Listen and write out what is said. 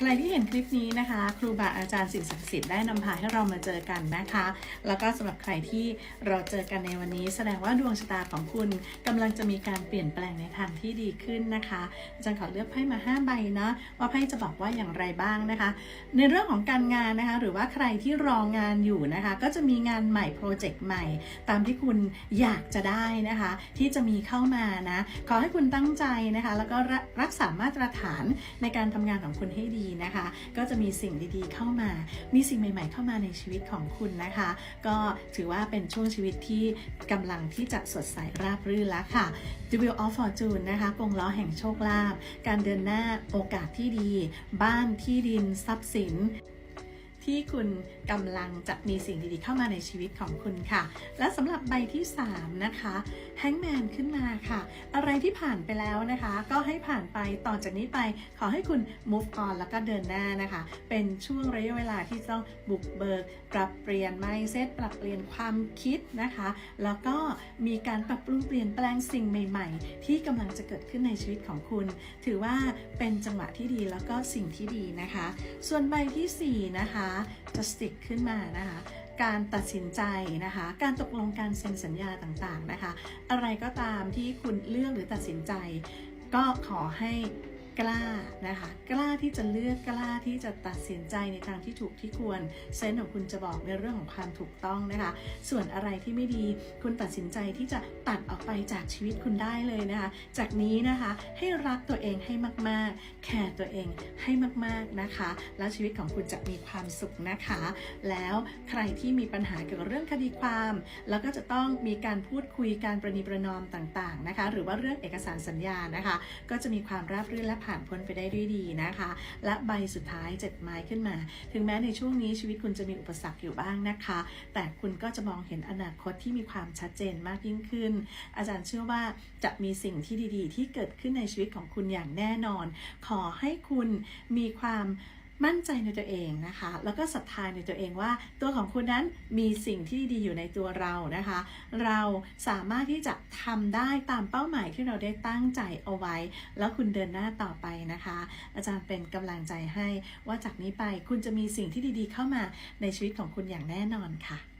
ใครที่เห็นคลิปนี้นะคะ ครูบาอาจารย์สิ่งศักดิ์สิทธิ์ได้นำพาให้เรามาเจอกันนะคะ แล้วก็สำหรับใครที่เราเจอกันในวันนี้ แสดงว่าดวงชะตาของคุณกำลังจะมีการเปลี่ยนแปลงในทางที่ดีขึ้นนะคะอาจารย์ขอเลือกไพ่มา 5 ใบนะว่าไพ่จะบอกว่าอย่างไรบ้างนะคะ ในเรื่องของการงานนะคะ หรือว่าใครที่รองานอยู่นะคะ ก็จะมีงานใหม่โปรเจกต์ใหม่ ตามที่คุณอยากจะได้นะคะ ที่จะมีเข้ามานะขอให้คุณตั้งใจนะคะ แล้วก็รักรักษามาตรฐานในการทำงานของคุณให้ดีนะคะ ก็จะมีสิ่งดีๆเข้ามา มีสิ่งใหม่ ๆ เข้ามาในชีวิตของคุณนะคะ ก็ถือว่าเป็นช่วงชีวิตที่กำลังที่จะสดใสราบรื่นแล้วค่ะ The Wheel of Fortune นะคะกงล้อแห่งโชคลาภการเดินหน้าโอกาสที่ดี บ้านที่ดินทรัพย์สิน ที่คุณกำลังจะมีสิ่งดีๆ เข้ามาในชีวิตของคุณค่ะ และสำหรับใบที่ 3 นะคะแฮงแมนขึ้นมาค่ะ อะไรที่ผ่านไปแล้วนะคะ ก็ให้ผ่านไปต่อจากนี้ไปขอให้คุณ move on แล้วก็เดินหน้านะคะ เป็นช่วงระยะเวลาที่ต้องบุกเบิก ปรับเปลี่ยน mindset ปรับเปลี่ยนความคิดนะคะ แล้วก็มีการปรับปรุงเปลี่ยนแปลงสิ่งใหม่ ๆ ที่กำลังจะเกิดขึ้นในชีวิตของคุณ ถือว่าเป็นจังหวะที่ดีแล้วก็สิ่งที่ดีนะคะ ส่วนใบทีสี่4 นะคะจะสติกขึ้นมานะคะ การตัดสินใจนะคะ การตกลงการเซ็นสัญญาต่างๆนะคะ อะไรก็ตามที่คุณเลือกหรือตัดสินใจ ก็ขอให้ กล้านะคะกล้าที่จะเลือกกล้าที่จะตัดสินใจในทางที่ถูกที่ควรเซนส์ของคุณจะบอกในเรื่องของความถูกต้องนะคะ ส่วนอะไรที่ไม่ดีคุณตัดสินใจที่จะตัดออกไปจากชีวิตคุณได้เลยนะคะ จากนี้นะคะให้รักตัวเองให้มากๆ แคร์ตัวเองให้มากๆนะคะ แล้วชีวิตของคุณจะมีความสุขนะคะ แล้วใครที่มีปัญหาเกี่ยวกับเรื่องคดีความ แล้วก็จะต้องมีการพูดคุยการประนีประนอมต่างๆนะคะ หรือว่าเรื่องเอกสารสัญญานะคะ ก็จะมีความราบรื่นและผ่านพ้นไปได้ด้วยดีนะคะ และใบสุดท้ายเจ็ดไม้ขึ้นมา ถึงแม้ในช่วงนี้ชีวิตคุณจะมีอุปสรรคอยู่บ้างนะคะ แต่คุณก็จะมองเห็นอนาคตที่มีความชัดเจนมากยิ่งขึ้น อาจารย์เชื่อว่าจะมีสิ่งที่ดี ๆ ที่เกิดขึ้นในชีวิตของคุณอย่างแน่นอน ขอให้คุณมีความ มั่นใจในตัวเองนะคะ แล้วก็ศรัทธาในตัวเองว่า ตัวของคุณนั้นมีสิ่งที่ดีอยู่ในตัวเรานะคะ เราสามารถที่จะทำได้ตามเป้าหมายที่เราได้ตั้งใจเอาไว้ แล้วคุณเดินหน้าต่อไปนะคะ อาจารย์เป็นกำลังใจให้ว่าจากนี้ไปคุณจะมีสิ่งที่ดีๆ เข้ามาในชีวิตของคุณอย่างแน่นอนค่ะ